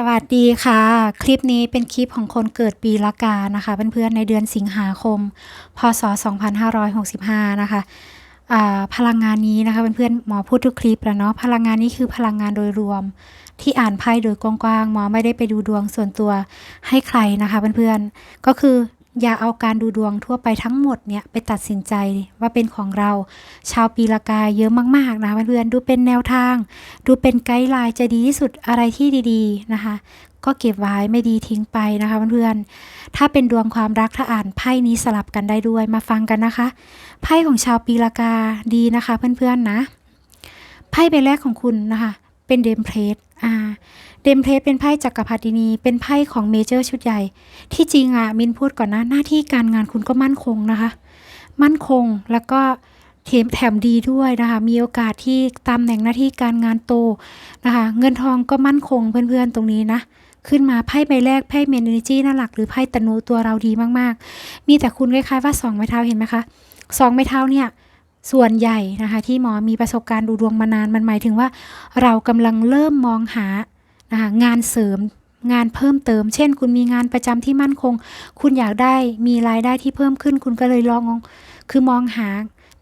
สวัสดีค่ะ คลิปนี้เป็นคลิปของคนเกิดปีละกานะคะเพื่อนๆในเดือนสิงหาคม พศ 2565 นะคะอ่าพลังงานนี้นะคะเพื่อนๆหมอพูดทุกคลิปแล้วเนาะพลังงานนี้คือพลังงานโดยรวม ที่อ่านไพ่โดยกว้างๆหมอไม่ได้ไปดูดวงส่วนตัวให้ใครนะคะเพื่อนๆก็คือ อย่าเอาการดูดวงทั่วไปทั้งหมดเนี่ยไปตัดสินใจว่าเป็นของเรา ชาวปีละกาเยอะมากๆนะคะเพื่อนๆดูเป็นแนวทาง ดูเป็นไกด์ไลน์จะดีที่สุดอะไรที่ดีๆนะคะ ก็เก็บไว้ไม่ดีทิ้งไปนะคะเพื่อนๆถ้าเป็นดวงความรักถ้าอ่านไพ่นี้สลับกันได้ด้วยมาฟังกันนะคะ ไพ่ของชาวปีละกาดีนะคะเพื่อนๆนะไพ่ใบแรกของคุณนะคะ เป็นเดมเพลสอ่า เดมเพลสเป็นไพ่จักรพรรดินี เป็นไพ่ของเมเจอร์ชุดใหญ่ ที่จริงอะมินพูดก่อนนะ หน้าที่การงานคุณก็มั่นคงนะคะ มั่นคงแล้วก็เทมแถมดีด้วยนะคะ มีโอกาสที่ตำแหน่งหน้าที่การงานโตนะคะ เงินทองก็มั่นคงเพื่อนๆตรงนี้นะขึ้นมาไพ่ใบแรกไพ่เมนเนจีน้าหลักหรือไพ่ตนูตัวเราดีมากๆ มีแต่คุณคล้ายๆว่าสองไม้เท้าเห็นไหมคะสองไม้เท้าเนี่ยส่วนใหญ่นะคะที่หมอมีประสบการณ์ดูดวงมานานมันหมายถึงว่า เรากำลังเริ่มมองหา นะคะงานเสริมงานเพิ่มเติม เช่น คุณมีงานประจำที่มั่นคง คุณอยากได้มีรายได้ที่เพิ่มขึ้น คุณก็เลยลองคือมองหา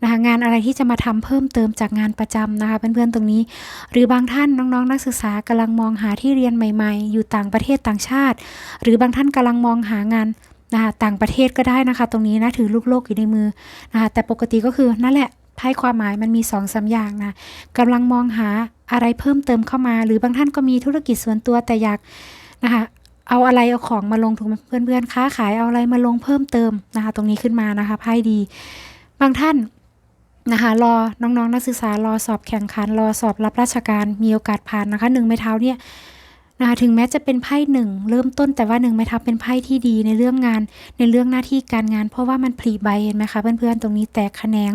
นะคะงานอะไรที่จะมาทำเพิ่มเติมจากงานประจำนะคะเพื่อนๆตรงนี้ หรือบางท่านน้องๆ นักศึกษากำลังมองหาที่เรียนใหม่ ๆ อยู่ต่างประเทศต่างชาติ หรือบางท่านกำลังมองหางานนะคะต่างประเทศก็ได้นะคะ ตรงนี้นะถือลูกโลกอยู่ในมือนะคะแต่ปกติก็คือนั่นแหละไพ่ความหมายมันมี2อสาอย่างนะกำลังมองหา อะไรเพิ่มเติมเข้ามา หรือบางท่านก็มีธุรกิจส่วนตัวแต่อยากนะคะเอาอะไรเอาของมาลงถูกไหมเพื่อนๆค้าขายเอาอะไรมาลงเพิ่มเติมนะคะ ตรงนี้ขึ้นมานะคะไพ่ดี บางท่านนะคะรอน้องๆนักศึกษารอสอบแข่งขันรอสอบรับราชการมีโอกาสผ่านนะคะหนึ่งไม้เท้าเนี่ย นะคะถึงแม้จะเป็นไพ่หนึ่งเริ่มต้นแต่ว่าหนึ่งไม้เท้าเป็นไพ่ที่ดีในเรื่องงาน ในเรื่องหน้าที่การงาน เพราะว่ามันผลิใบเห็นไหมคะเพื่อนๆตรงนี้แตกแขนง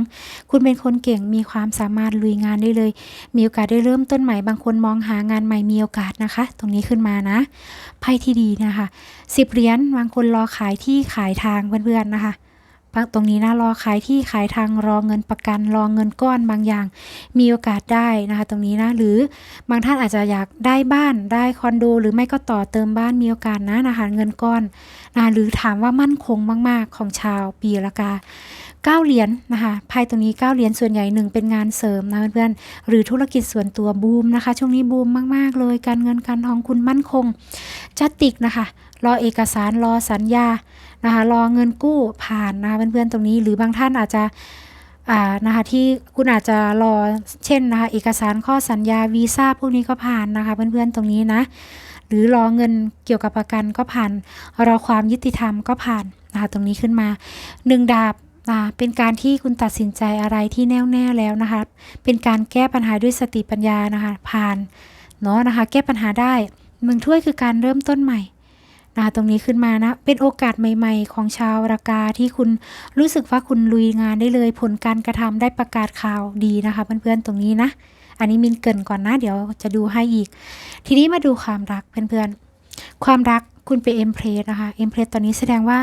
คุณเป็นคนเก่งมีความสามารถลุยงานได้เลย มีโอกาสได้เริ่มต้นใหม่บางคนมองหางานใหม่มีโอกาสนะคะ ตรงนี้ขึ้นมานะไพ่ที่ดีนะคะสิบเหรียญบางคนรอขายที่ขายทางเพื่อนๆนะคะ ตรงนี้นะรอขายที่ขายทางรอเงินประกันรอเงินก้อนบางอย่าง มีโอกาสได้นะคะ ตรงนี้นะหรือบางท่านอาจจะอยากได้บ้านได้คอนโด หรือไม่ก็ต่อเติมบ้านมีโอกาสนะนะคะเงินก้อนนะหรือถามว่ามั่นคงมาก ๆ ของชาวปีละกาเก้าเหรียญนะคะไพ่ตรงนี้เก้าเหรียญส่วนใหญ่หนึ่งเป็นงานเสริมนะเพื่อนๆหรือธุรกิจส่วนตัวบูมนะคะ ช่วงนี้บูมมากๆเลย การเงินการทองคุณมั่นคงจัดติกนะคะ รอเอกสารรอสัญญา นะคะรอเงินกู้ผ่านนะคะเพื่อนๆตรงนี้ หรือบางท่านอาจจะอ่านะคะที่คุณอาจจะรอเช่นนะคะเอกสารข้อสัญญาวีซ่าพวกนี้ก็ผ่านนะคะเพื่อนๆตรงนี้นะหรือรอเงินเกี่ยวกับประกันก็ผ่านรอความยุติธรรมก็ผ่านนะคะตรงนี้ขึ้นมาหนึ่งดาบเป็นการที่คุณตัดสินใจอะไรที่แน่วแน่แล้วนะคะเป็นการแก้ปัญหาด้วยสติปัญญานะคะผ่านเนาะนะคะแก้ปัญหาได้หนึ่งถ้วยคือการเริ่มต้นใหม่ ตรงนี้ขึ้นมานะ เป็นโอกาสใหม่ ๆ ของชาวรากาที่คุณรู้สึกว่าคุณลุยงานได้เลย ผลการกระทำได้ประกาศข่าวดีนะคะเพื่อนๆตรงนี้นะ อันนี้มินเกินก่อนนะ เดี๋ยวจะดูให้อีก ทีนี้มาดูความรักเพื่อนๆ ความรักคุณเป็นเอ็มเพรสนะคะเอ็มเพรสตอนนี้แสดงว่า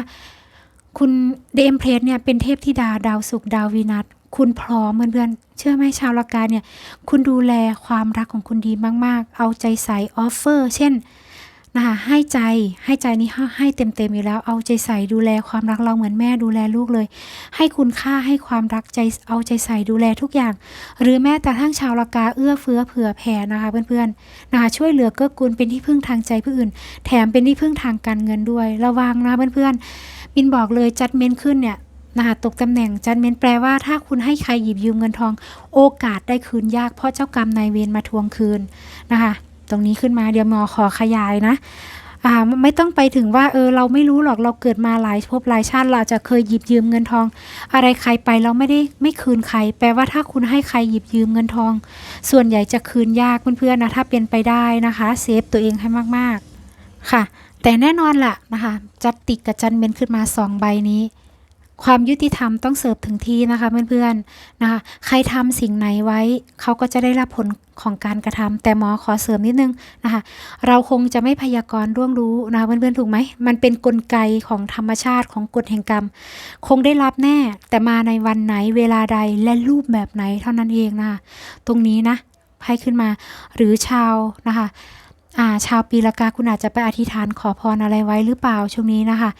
คุณเดเอ็มเพรสเนี่ยเป็นเทพธิดาดาวศุกดาววีนัสคุณพร้อมเพื่อนๆเชื่อไหมชาวละกาเนี่ย คุณดูแลความรักของคุณดีมาก ๆ เอาใจใส่ออฟเฟอร์ เช่น นะคะให้ใจให้ใจนี้ให้เต็มๆอยู่แล้วเอาใจใส่ดูแลความรักเราเหมือนแม่ดูแลลูกเลย ให้คุณค่าให้ความรักใจเอาใจใส่ดูแลทุกอย่าง หรือแม้แต่ทั้งชาวละกาเอื้อเฟื้อเผื่อแผ่นะคะเพื่อนๆนะคะช่วยเหลือเกื้อกูลเป็นที่พึ่งทางใจผู้อื่น แถมเป็นที่พึ่งทางการเงินด้วย ระวังนะเพื่อนๆมินบอกเลยจัดเมนขึ้นเนี่ยนะคะตกตำแหน่งจัดเมนแปลว่าถ้าคุณให้ใครหยิบยืมเงินทอง โอกาสได้คืนยากเพราะเจ้ากรรมนายเวรมาทวงคืนนะคะ ตรงนี้ขึ้นมาเดี๋ยวมอขอขยายนะอ่าไม่ต้องไปถึงว่าเออเราไม่รู้หรอกเราเกิดมาหลายภพหลายชาติเราจะเคยหยิบยืมเงินทอง อะไรใครไปเราไม่ได้ไม่คืนใคร แปลว่าถ้าคุณให้ใครหยิบยืมเงินทอง ส่วนใหญ่จะคืนยากเพื่อนๆนะถ้าเป็นไปได้นะคะเซฟตัวเองให้มากๆค่ะ แต่แน่นอนล่ะนะคะ จัดติกกับจันเบนขึ้นมาสองใบนี้ ความยุติธรรมต้องเสิร์ฟถึงที่นะคะเพื่อนๆนะคะ ใครทำสิ่งไหนไว้เขาก็จะได้รับผลของการกระทำแต่หมอขอเสริมนิดนึงนะคะ เราคงจะไม่พยากรณ์ร่วงรู้นะคะเพื่อนๆถูกไหม มันเป็นนกลไกของธรรมชาติของกฎแห่งกรรม คงได้รับแน่ แต่มาในวันไหนเวลาใดและรูปแบบไหนเท่านั้นเองนะคะตรงนี้นะไพ่ขึ้นมาหรือชาวนะคะ อ่าชาวปีละกาคุณอาจจะไปอธิษฐานขอพรอะไรไว้หรือเปล่าช่วงนี้นะคะ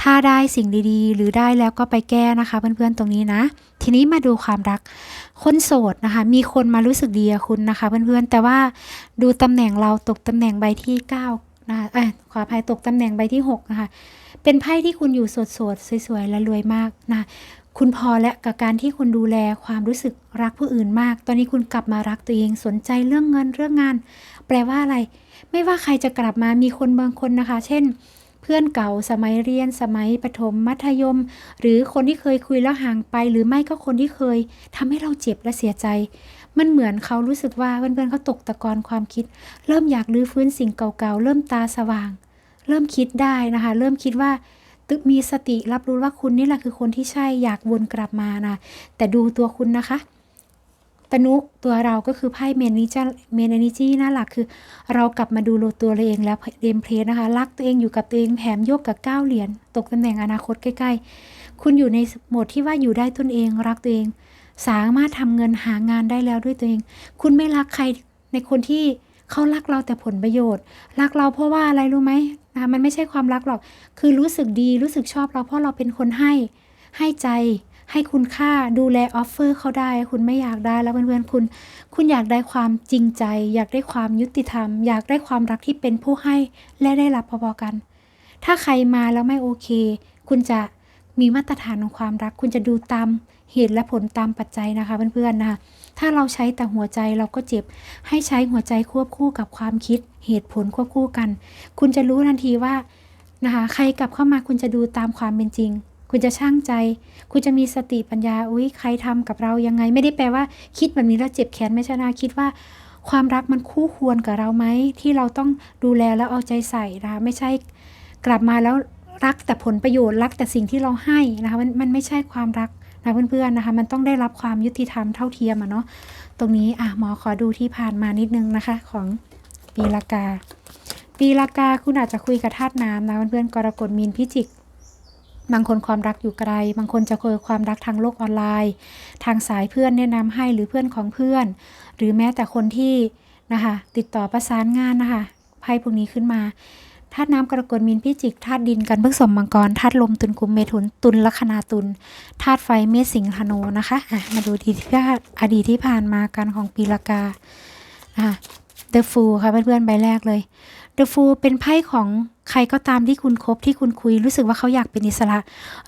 ถ้าได้สิ่งดีๆ หรือได้แล้วก็ไปแก้นะคะ เพื่อนๆตรงนี้นะ ทีนี้มาดูความรัก คนโสดนะคะ มีคนมารู้สึกดีกับคุณนะคะ เพื่อนๆแต่ว่าดูตำแหน่งเราตกตำแหน่งใบที่9นะคะเอ้ยขออภัยตกตำแหน่งใบที่ 6 นะคะ เป็นไพ่ที่คุณอยู่โสดๆสวยๆและรวยมากนะคุ คุณพอและกับการที่คุณดูแลความรู้สึกรักผู้อื่นมาก ตอนนี้คุณกลับมารักตัวเองสนใจเรื่องเงินเรื่องงาน แปลว่าอะไร ไม่ว่าใครจะกลับมามีคนบางคนนะคะ เช่น เพื่อนเก่าสมัยเรียน สมัยประถมมัธยม หรือคนที่เคยคุยแล้วห่างไป หรือไม่ก็คนที่เคยทำให้เราเจ็บและเสียใจ มันเหมือนเขารู้สึกว่าเพื่อนๆเขาตกตะกอนความคิด เริ่มอยากรื้อฟื้นสิ่งเก่าๆเริ่มตาสว่าง เริ่มคิดได้นะคะ เริ่มคิดว่า ตึมีสติรับรู้ว่าคุณนี่แหละคือคนที่ใช่อยากวนกลับมานะแต่ดูตัวคุณนะคะตนุตัวเราก็คือไพ่เมนิจเมนนิจีน่าหลักคือ เรากลับมาดูโลตัวเราเองแล้วเดมเพลสนะคะรักตัวเองอยู่กับตัวเองแถมโยกกับก้าวเหรียญตกตำแหน่งอนาคตใกล้ ๆ คุณอยู่ในโหมดที่ว่าอยู่ได้ตนเองรักตัวเอง สามารถทำเงินหางานได้แล้วด้วยตัวเอง คุณไม่รักใครในคนที่เขารักเราแต่ผลประโยชน์ รักเราเพราะว่าอะไรรู้ไหม นะมันไม่ใช่ความรักหรอก คือรู้สึกดีรู้สึกชอบเราเพราะเราเป็นคนให้ ให้ใจ ให้คุณค่าดูแลออฟเฟอร์เขาได้ คุณไม่อยากได้แล้วเพื่อนๆคุณ คุณอยากได้ความจริงใจ อยากได้ความยุติธรรม อยากได้ความรักที่เป็นผู้ให้และได้รับพอๆกัน ถ้าใครมาแล้วไม่โอเค คุณจะ มีมาตรฐานของความรัก คุณจะดูตามเหตุและผลตามปัจจัยนะคะเพื่อนๆนะคะ ถ้าเราใช้แต่หัวใจเราก็เจ็บ ให้ใช้หัวใจควบคู่กับความคิด เหตุผลควบคู่กัน คุณจะรู้ทันทีว่านะคะใครกลับเข้ามาคุณจะดูตามความเป็นจริง คุณจะช่างใจ คุณจะมีสติปัญญาอุ้ยใครทำกับเรายังไง ไม่ได้แปลว่าคิดแบบนี้แล้วเจ็บแค้นไม่ใช่นะคิดว่าความรักมันคู่ควรกับเราไหมที่เราต้องดูแลแล้วเอาใจใส่นะคะไม่ใช่กลับมาแล้ว รักแต่ผลประโยชน์รักแต่สิ่งที่เราให้นะคะมันมันไม่ใช่ความรักนะเพื่อนๆนะคะ มันต้องได้รับความยุติธรรมเท่าเทียมอะเนาะตรงนี้อะหมอขอดูที่ผ่านมานิดนึงนะคะ ของปีละกา ปีละกาคุณอาจจะคุยกับธาตุน้ำนะเพื่อนๆกรกฎมีนพิจิกบางคนความรักอยู่ไกล บางคนจะคุยความรักทางโลกออนไลน์ ทางสายเพื่อนแนะนำให้หรือเพื่อนของเพื่อน หรือแม้แต่คนที่นะคะติดต่อประสานงานนะคะไพ่พวกนี้ขึ้นมา ธาตุน้ำกรกฎมีนพิจิกธาตุดินกันพฤกษมมังกรธาตุลมตุลกุมเมถุนตุลลัคนาตุลธาตุไฟเมษสิงห์ธนูนะคะะมาดูดีที่อดีตที่ผ่านมากันของปีละกาอะ The Fool ค่ะเพื่อนๆใบแรกเลย The Fool เป็นไพ่ของใครก็ตามที่คุณคบที่คุณคุยรู้สึกว่าเขาอยากเป็นอิสระ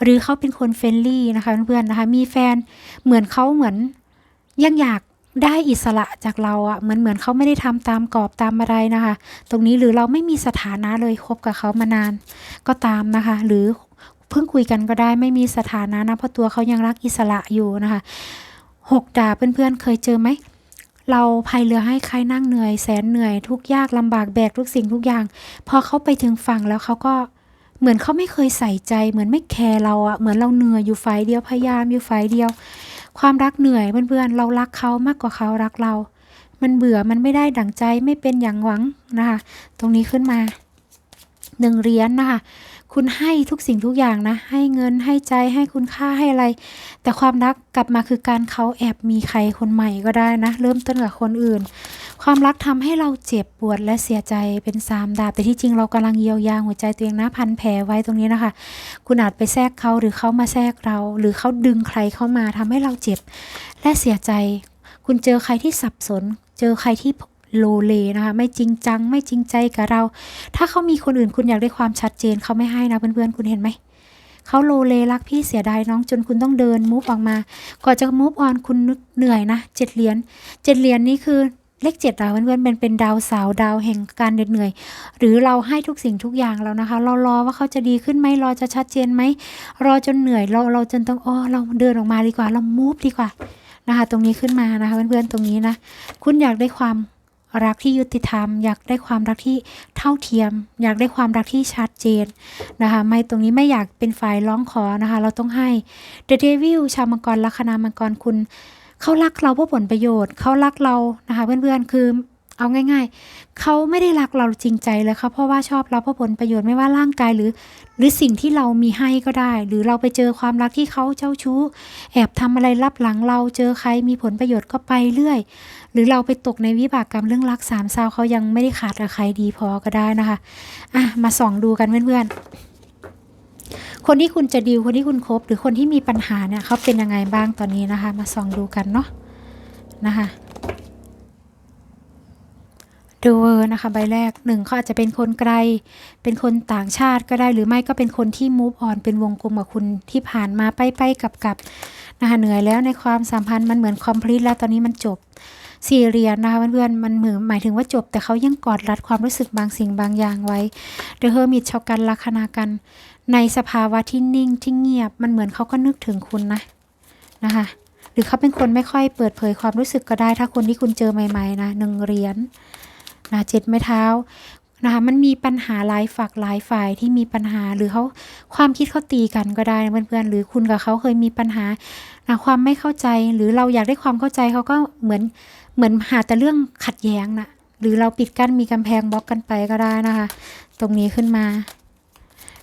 หรือเขาเป็นคนเฟรนลี่นะคะเพื่อนๆนะคะ มีแฟนเหมือนเขาเหมือนยังอยาก ได้อิสระจากเราอะเหมือนเหมือนเขาไม่ได้ทำตามกรอบตามอะไรนะคะ ตรงนี้หรือเราไม่มีสถานะเลยคบกับเขามานานก็ตามนะคะ หรือเพิ่งคุยกันก็ได้ไม่มีสถานะนะเพราะตัวเขายังรักอิสระอยู่นะคะหกดาเพื่อนๆเคยเจอไหมเราพายเรือให้ใครนั่งเหนื่อยแสนเหนื่อยทุกยากลำบากแบกทุกสิ่งทุกอย่าง พอเขาไปถึงฝั่งแล้วเขาก็เหมือนเขาไม่เคยใส่ใจ เหมือนไม่แคร์เราอะเหมือนเราเหนื่อยอยู่ฝ่ายเดียวพยายามอยู่ฝ่ายเดียว ความรักเหนื่อยเพื่อนๆ เรารักเขามากกว่าเขารักเรา มันเบื่อมันไม่ได้ดั่งใจไม่เป็นอย่างหวังนะคะ ตรงนี้ขึ้นมาหนึ่งเหรียญนะคะ คุณให้ทุกสิ่งทุกอย่างนะ ให้เงินให้ใจให้คุณค่าให้อะไร แต่ความรักกลับมาคือการเขาแอบมีใครคนใหม่ก็ได้นะ เริ่มต้นกับคนอื่น ความรักทำให้เราเจ็บปวดและเสียใจเป็นสามดาบ แต่ที่จริงเรากำลังเยียวยาหัวใจตัวเองนะพันแผลไว้ตรงนี้นะคะ คุณอาจไปแทรกเขาหรือเขามาแทรกเรา หรือเขาดึงใครเข้ามาทำให้เราเจ็บ และเสียใจ คุณเจอใครที่สับสน เจอใครที่โลเลนะคะไม่จริงจังไม่จริงใจกับเรา ถ้าเขามีคนอื่นคุณอยากได้ความชัดเจนเขาไม่ให้นะเพื่อนๆคุณเห็นไหมเขาโลเลรักพี่เสียดายน้องจนคุณต้องเดินมูฟออกมาก่อนจะมูฟออนคุณเหนื่อยนะเจ็ดเหรียญเจ็ดเหรียญนี่คือ เลขเจ็ดเราเพื่อนๆเป็นเป็นดาวสาวดาวแห่งการเหน็ดเหนื่อย หรือเราให้ทุกสิ่งทุกอย่างแล้วนะคะ เรารอว่าเขาจะดีขึ้นไหมรอจะชัดเจนไหมรอจนเหนื่อยเราเราจนต้องอ๋อเราเดินออกมาดีกว่า เรามูฟดีกว่านะคะตรงนี้ขึ้นมานะคะเพื่อนๆตรงนี้นะคุณอยากได้ความรักที่ยุติธรรม อยากได้ความรักที่เท่าเทียม อยากได้ความรักที่ชัดเจนนะคะไม่ตรงนี้ไม่อยากเป็นฝ่ายร้องขอนะคะ เราต้องให้ The Devil ชาวมังกรลัคนามังกรคุณ เขารักเราเพื่อผลประโยชน์ เขารักเรานะคะเพื่อนๆคือเอาง่ายๆ เขาไม่ได้รักเราจริงใจเลยเขาเพราะว่าชอบเราเพราะผลประโยชน์ไม่ว่าร่างกายหรือ หรือสิ่งที่เรามีให้ก็ได้ หรือเราไปเจอความรักที่เขาเจ้าชู้ แอบทำอะไรลับหลังเราเจอใครมีผลประโยชน์ก็ไปเรื่อย หรือเราไปตกในวิบากกรรมเรื่องรักสามเศร้าเขายังไม่ได้ขาดกับใครดีพอก็ได้นะคะอะมาส่องดูกันเพื่อนๆ คนที่คุณจะดีลคนที่คุณคบหรือคนที่มีปัญหาเนี่ยเขาเป็นยังไงบ้างตอนนี้นะคะ มาส่องดูกันเนาะนะคะดูเวอร์นะคะใบแรกหนึ่งเขาอาจจะเป็นคนไกล เป็นคนต่างชาติก็ได้หรือไม่ก็เป็นคนที่มูฟออนเป็นวงกลมกับคุณที่ผ่านมาไปไปกับกับนะคะเหนื่อยแล้วในความสัมพันธ์มันเหมือนคอมพลีทแล้วตอนนี้มันจบสี่เหรียญนะคะเพื่อนๆมันเหมือนหมายถึงว่าจบ แต่เขายังกอดรัดความรู้สึกบางสิ่งบางอย่างไว้เดอะเฮอร์มิตชอกันลัคนากัน ในสภาวะที่นิ่งที่เงียบมันเหมือนเขาก็นึกถึงคุณนะนะคะ หรือเขาเป็นคนไม่ค่อยเปิดเผยความรู้สึกก็ได้ ถ้าคนที่คุณเจอใหม่ๆนะหนึ่งเหรียญนะเจ็ดไม้เท้านะคะมันมีปัญหาหลายฝักหลายฝ่ายที่มีปัญหาหรือเขาความคิดเขาตีกันก็ได้นะเพื่อนๆหรือคุณกับเขาเคยมีปัญหานะความไม่เข้าใจหรือเราอยากได้ความเข้าใจเขาก็เหมือนเหมือนหาแต่เรื่องขัดแย้งนะหรือเราปิดกั้นมีกำแพงบล็อกกันไปก็ได้นะคะ ตรงนี้ขึ้นมา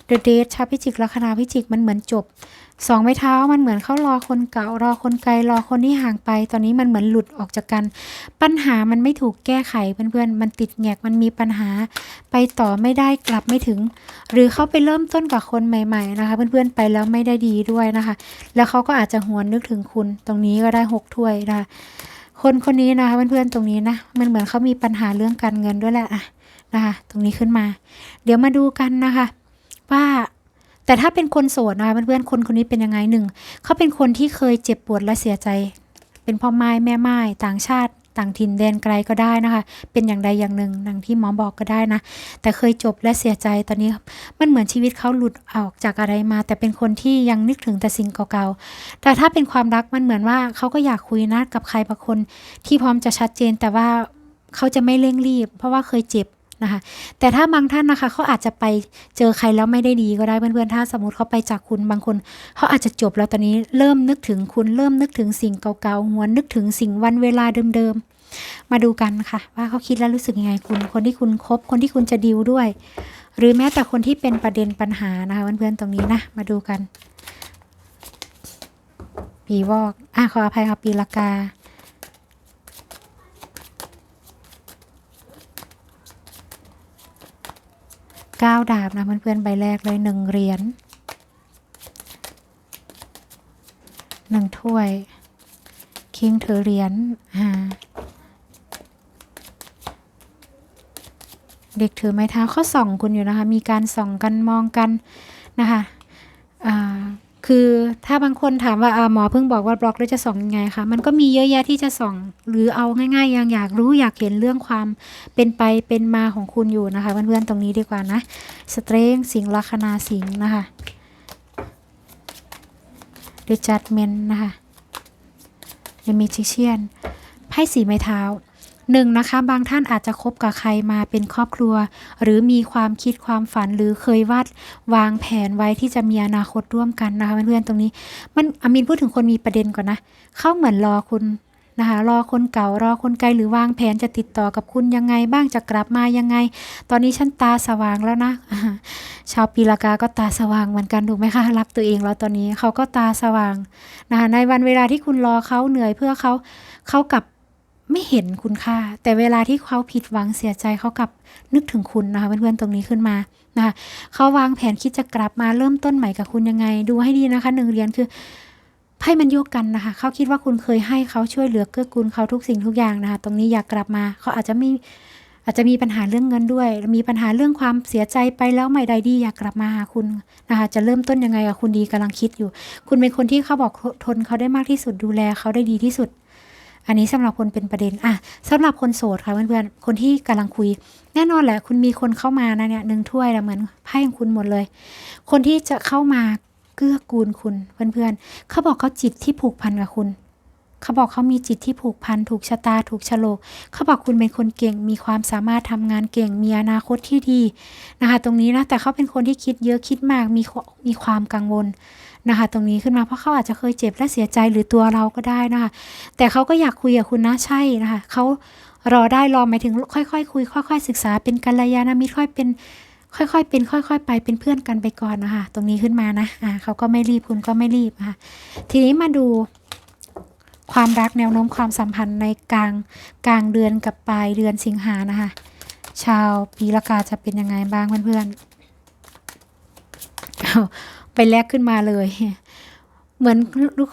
The Date ชาวพิจิกลัคนาพิจิกมันเหมือนจบสองไม้เท้ามันเหมือนเขารอคนเก่ารอคนไกลรอคนที่ห่างไป ตอนนี้มันเหมือนหลุดออกจากกัน ปัญหามันไม่ถูกแก้ไขเพื่อนๆมันติดแงกมันมีปัญหา ไปต่อไม่ได้กลับไม่ถึง หรือเขาไปเริ่มต้นกับคนใหม่ๆนะคะ เพื่อนๆไปแล้วไม่ได้ดีด้วยนะคะ แล้วเขาก็อาจจะหวนนึกถึงคุณ ตรงนี้ก็ได้หกถ้วยนะคะคนคนนี้นะคะเพื่อนๆตรงนี้นะมันเหมือนเขามีปัญหาเรื่องการเงินด้วยแหละอะนะคะ ตรงนี้ขึ้นมา เดี๋ยวมาดูกันนะคะ ว่า แต่ถ้าเป็นคนโสดนะคะเพื่อนๆคนคนนี้เป็นยังไงหนึ่งเขาเป็นคนที่เคยเจ็บปวดและเสียใจ เป็นพ่อไม้แม่ไม้ต่างชาติต่างถิ่นแดนไกลก็ได้นะคะ เป็นอย่างใดอย่างหนึ่งดังที่หมอบอกก็ได้นะ แต่เคยจบและเสียใจตอนนี้มันเหมือนชีวิตเขาหลุดออกจากอะไรมา แต่เป็นคนที่ยังนึกถึงแต่สิ่งเก่าๆ แต่ถ้าเป็นความรักมันเหมือนว่าเขาก็อยากคุยนะกับใครบางคนที่พร้อมจะชัดเจนแต่ว่าเขาจะไม่เร่งรีบ เพราะว่าเคยเจ็บ นะคะ แต่ถ้าบางท่านนะคะเขาอาจจะไปเจอใครแล้วไม่ได้ดีก็ได้เพื่อนๆ ถ้าสมมติเขาไปจากคุณบางคนเขาอาจจะจบแล้วตอนนี้เริ่มนึกถึงคุณเริ่มนึกถึงสิ่งเก่าๆหวนนึกถึงสิ่งวันเวลาเดิมๆ มาดูกันค่ะ ว่าเขาคิดแล้วรู้สึกยังไงคุณ คนที่คุณคบคนที่คุณจะดิวด้วย หรือแม้แต่คนที่เป็นประเด็นปัญหานะคะเพื่อนๆตรงนี้นะมาดูกัน ปีวอกอะขออภัยค่ะปีละกา เก้าดาบนะเพื่อนๆใบแรกเลยหนึ่งเหรียญหนึ่งถ้วย คิงถือเหรียญอ่าเด็กถือไม้เท้าเขาส่องคุณอยู่นะคะ มีการส่องกันมองกันนะคะอ่า คือถ้าบางคนถามว่าหมอเพิ่งบอกว่าบล็อกแล้วจะส่องยังไงคะมันก็มีเยอะแยะที่จะส่องหรือเอาง่ายๆยังอยากรู้อยากเห็นเรื่องความเป็นไปเป็นมาของคุณอยู่นะคะเพื่อนๆตรงนี้ดีกว่านะสเตรงสิงลัคนาสิงนะคะเดจัดเมนนะคะเดมิจิเชียนไพ่สีไม้เท้า หนึ่งนะคะบางท่านอาจจะคบกับใครมาเป็นครอบครัว หรือมีความคิดความฝันหรือเคยวาดวางแผนไว้ที่จะมีอนาคตร่วมกันนะคะเพื่อนๆตรงนี้ มันอามินพูดถึงคนมีประเด็นก่อนนะ เข้าเหมือนรอคุณนะคะรอคนเก่ารอคนไกลหรือวางแผนจะติดต่อกับคุณยังไงบ้างจะกลับมายังไง ตอนนี้ฉันตาสว่างแล้วนะ ชาวปีละกาก็ตาสว่างเหมือนกันถูกไหมคะรักตัวเองแล้วตอนนี้เขาก็ตาสว่างนะคะในวันเวลาที่คุณรอเขาเหนื่อยเพื่อเขาเขากลับ ไม่เห็นคุณค่า แต่เวลาที่เขาผิดหวังเสียใจเขากลับนึกถึงคุณนะคะเพื่อนๆตรงนี้ขึ้นมานะคะเขาวางแผนคิดจะกลับมาเริ่มต้นใหม่กับคุณยังไง ดูให้ดีนะคะหนึ่งเรียญคือไพ่มันโยกกันนะคะเขาคิดว่าคุณเคยให้เขาช่วยเหลือเกื้อกูลเขาทุกสิ่งทุกอย่างนะคะตรงนี้อยากกลับมาเขาอาจจะไม่อาจจะมีปัญหาเรื่องเงินด้วย มีปัญหาเรื่องความเสียใจไปแล้วไม่ได้ดีอยากกลับมาหาคุณนะคะจะเริ่มต้นยังไงกับคุณดีกำลังคิดอยู่ คุณเป็นคนที่เขาบอกทนเขาได้มากที่สุดดูแลเขาได้ดีที่สุด อันนี้สำหรับคนเป็นประเด็นอะสำหรับคนโสดค่ะเพื่อนๆคนที่กำลังคุย แน่นอนแหละ คุณมีคนเข้ามานะเนี่ยหนึ่งถ้วยแล้วเหมือนไพ่ของคุณหมดเลย คนที่จะเข้ามาเกื้อกูลคุณเพื่อนๆเขาบอกเขาจิตที่ผูกพันกับคุณเขาบอกเขามีจิตที่ผูกพันถูกชะตาถูกฉลกเขาบอกคุณเป็นคนเก่ง มีความสามารถทำงานเก่ง มีอนาคตที่ดีนะคะ ตรงนี้นะแต่เขาเป็นคนที่คิดเยอะคิดมากมีมีความกังวล นะคะ ตรงนี้ขึ้นมาเพราะเขาอาจจะเคยเจ็บและเสียใจหรือตัวเราก็ได้นะคะ แต่เขาก็อยากคุยกับคุณนะใช่นะคะเขารอได้รอหมายถึงค่อยๆคุย ค่อย ๆ ศึกษาเป็นกัลยาณมิตรค่อยเป็นค่อยๆ เป็นค่อย ๆ ไปเป็นเพื่อนกันไปก่อนนะคะตรงนี้ขึ้นมานะอ่าเขาก็ไม่รีบคุณก็ไม่รีบนะคะทีนี้มาดูความรักแนวโน้มความสัมพันธ์ในกลางกลางเดือนกับปลายเดือนสิงหานะคะ ชาวปีละกาจะเป็นยังไงบ้างเพื่อนๆ ไปแลกขึ้นมาเลย เหมือน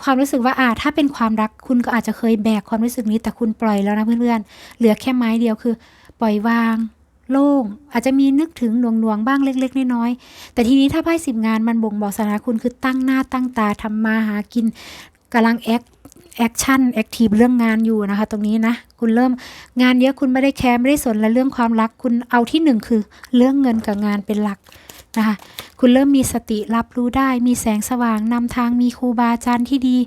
ความรู้สึกว่าอ่า ถ้าเป็นความรักคุณก็อาจจะเคยแบกความรู้สึกนี้แต่คุณปล่อยแล้วนะเพื่อนๆเหลือแค่ไม้เดียวคือ ปล่อยวางโล่งอาจจะมีนึกถึงหน่วงหน่วงๆบ้างเล็ก ๆ น้อยๆแต่ทีนี้ถ้าไพ่สิบงานมันบ่งบอกสถานะคุณคือตั้งหน้าตั้งตาทำมาหากินกำลังแอคแอคชั่นแอคทีฟเรื่องงานอยู่นะคะ ตรงนี้นะ คุณเริ่มงานเยอะคุณไม่ได้แคร์ไม่ได้สนและเรื่องความรักคุณเอาที่หนึ่งคือเรื่องเงินกับงานเป็นหลัก นะคะคุณเริ่มมีสติรับรู้ได้ มีแสงสว่างนำทางมีครูบาอาจารย์ที่ดี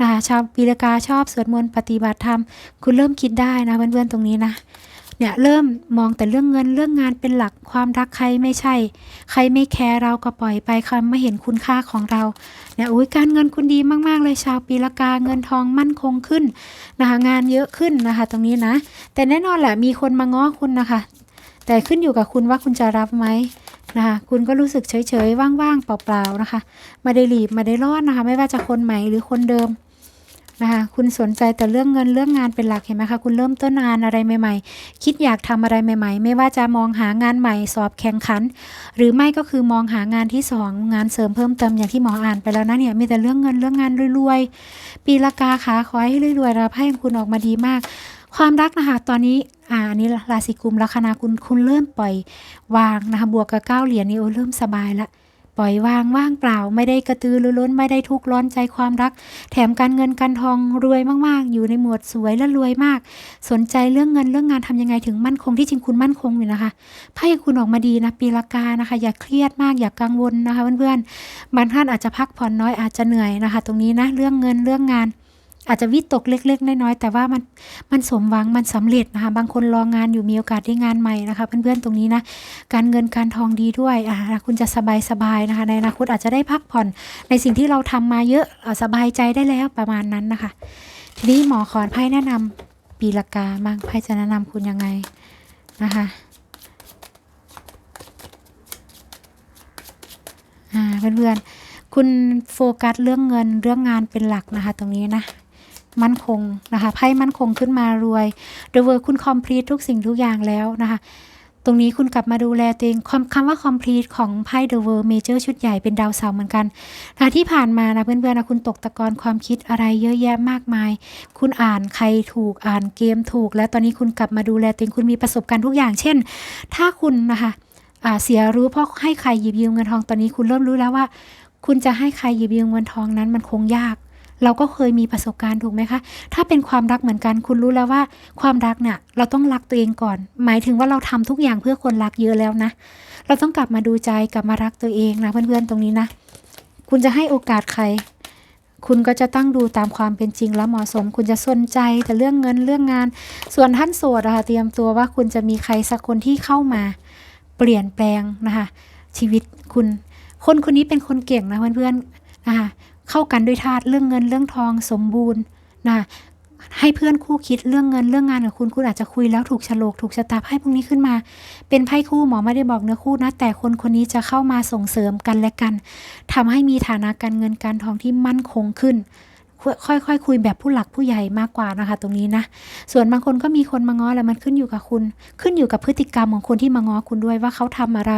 นะคะชาวปีละกาชอบสวดมนต์ปฏิบัติธรรม คุณเริ่มคิดได้นะเพื่อนๆตรงนี้นะเนี่ยเริ่มมองแต่เรื่องเงินเรื่องงานเป็นหลักความรักใครไม่ใช่ ใครไม่แคร์เราก็ปล่อยไปครไม่เห็นคุณค่าของเราเนี่ยอุ้ยการเงินคุณดีมาก ๆ เลยชาวปีละกาเงินทองมั่นคงขึ้นนะคะงานเยอะขึ้นนะคะ ตรงนี้นะ แต่แน่นอนแหละมีคนมาง้อคุณนะคะ แต่ขึ้นอยู่กับคุณว่าคุณจะรับไหม นะคะคุณก็รู้สึกเฉยๆว่างๆเปล่าๆนะคะไม่ได้รีบไม่ได้รอนนะคะ ไม่ว่าจะคนใหม่หรือคนเดิมนะคะคุณสนใจแต่เรื่องเงินเรื่องงานเป็นหลักเห็นไหมคะคุณเริ่มต้นงานอะไรใหม่ๆ คิดอยากทำอะไรใหม่ๆ ไม่ว่าจะมองหางานใหม่สอบแข่งขัน หรือไม่ก็คือมองหางานที่สองงานเสริมเพิ่มเติมอย่างที่หมออ่านไปแล้วนะเนี่ยมีแต่เรื่องเงินเรื่องงานรวยๆปีละกาขาขอให้รวยๆรับให้คุณออกมาดีมาก ความรักนะคะตอนนี้อ่านนี้ราศีกุมลัคนาคุณคุณเริ่มปล่อยวางนะคะบวกกับเก้าเหรียญนี่โอ้เริ่มสบายละปล่อยวางว่างเปล่าไม่ได้กระตือรือร้นไม่ได้ทุกข์ร้อนใจความรัก แถมการเงินการทองรวยมากๆ อยู่ในหมวดสวยและรวยมาก สนใจเรื่องเงินเรื่องงานทำยังไงถึงมั่นคงที่จริงคุณมั่นคงอยู่นะคะไพ่คุณออกมาดีนะปีละกานะคะ อย่าเครียดมากอย่ากังวลนะคะเพื่อนๆบางท่านอาจจะพักผ่อนน้อยอาจจะเหนื่อยนะคะ ตรงนี้นะเรื่องเงินเรื่องงาน อาจจะวิตกเล็ก ๆ น้อยๆแต่ว่ามันมันสมหวังมันสำเร็จนะคะบางคนรองงานอยู่มีโอกาสได้งานใหม่นะคะ เพื่อนๆตรงนี้นะการเงินการทองดีด้วยอ่าคุณจะสบายสบายๆนะคะในอนาคตอาจจะได้พักผ่อนในสิ่งที่เราทำมาเยอะสบายใจได้แล้วประมาณนั้นนะคะ ทีนี้หมอขอนไพ่แนะนำปีละกาบ้างไพ่จะแนะนำคุณยังไงนะคะเพื่อนๆ คุณโฟกัสเรื่องเงินเรื่องงานเป็นหลักนะคะ ตรงนี้นะ มั่นคงนะคะไพ่มั่นคงขึ้นมารวยเดเวอร์คุณคอมพลีททุกสิ่งทุกอย่างแล้วนะคะตรงนี้คุณกลับมาดูแลตัวเองคำคำว่า complete ของไพ่ The World Major ชุดใหญ่เป็นดาวเสาร์เหมือนกันนะที่ผ่านมานะเพื่อนๆนะคุณตกตะกอนความคิดอะไรเยอะแยะมากมาย คุณอ่านใครถูกอ่านเกมถูก แล้วตอนนี้คุณกลับมาดูแลตัวเองคุณมีประสบการณ์ทุกอย่าง เช่น ถ้าคุณนะคะเสียรู้เพราะให้ใครหยิบยืมเงินทองตอนนี้คุณเริ่มรู้แล้วว่า คุณจะให้ใครหยิบยืมเงินทองนั้นมันคงยาก เราก็เคยมีประสบการณ์ถูกไหมคะ ถ้าเป็นความรักเหมือนกัน คุณรู้แล้วว่าความรักเนี่ยเราต้องรักตัวเองก่อน หมายถึงว่าเราทำทุกอย่างเพื่อคนรักเยอะแล้วนะ เราต้องกลับมาดูใจกลับมารักตัวเองนะเพื่อนๆตรงนี้นะ คุณจะให้โอกาสใคร คุณก็จะตั้งดูตามความเป็นจริงและเหมาะสม คุณจะสนใจแต่เรื่องเงินเรื่องงาน ส่วนท่านโสดอะค่ะเตรียมตัวว่าคุณจะมีใครสักคนที่เข้ามา เปลี่ยนแปลงนะคะชีวิตคุณคนคนนี้เป็นคนเก่งนะเพื่อนๆนะคะ เข้ากันด้วยธาตุเรื่องเงินเรื่องทองสมบูรณ์นะให้เพื่อนคู่คิดเรื่องเงินเรื่องงานกับคุณคุณอาจจะคุยแล้วถูกฉลกถูกชะตาไพ่พวกนี้ขึ้นมา เป็นไพ่คู่หมอไม่ได้บอกเนื้อคู่นะ แต่คนคนนี้จะเข้ามาส่งเสริมกันและกันทำให้มีฐานะการเงินการทองที่มั่นคงขึ้น ค่อยๆคคุยแบบผู้หลักผู้ใหญ่มากกว่านะคะ ตรงนี้นะ ส่วนบางคนก็มีคนมาง้อแล้วมันขึ้นอยู่กับคุณ ขึ้นอยู่กับพฤติกรรมของคนที่มาง้อคุณด้วยว่าเขาทำอะไร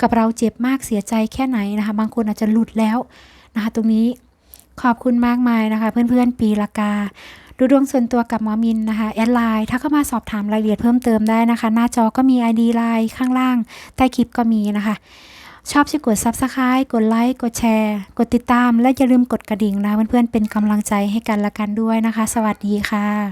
กับเราเจ็บมากเสียใจแค่ไหนนะคะ บางคนอาจจะหลุดแล้วนะคะ ตรงนี้ ขอบคุณมากมายนะคะ เพื่อนๆ ปีละกา ดูดวงส่วนตัวกับหมอมินนะคะแอดไลน์ถ้าเข้ามาสอบถามรายละเอียดเพิ่มเติมได้นะคะ หน้าจอก็มี ID ไลน์ข้างล่าง ใต้คลิปก็มีนะคะ ชอบช่วยกด Subscribe กดไลค์กดแชร์ กดติดตาม และอย่าลืมกดกระดิ่งนะเพื่อนๆเป็นกำลังใจให้กันละกันด้วยนะคะ สวัสดีค่ะ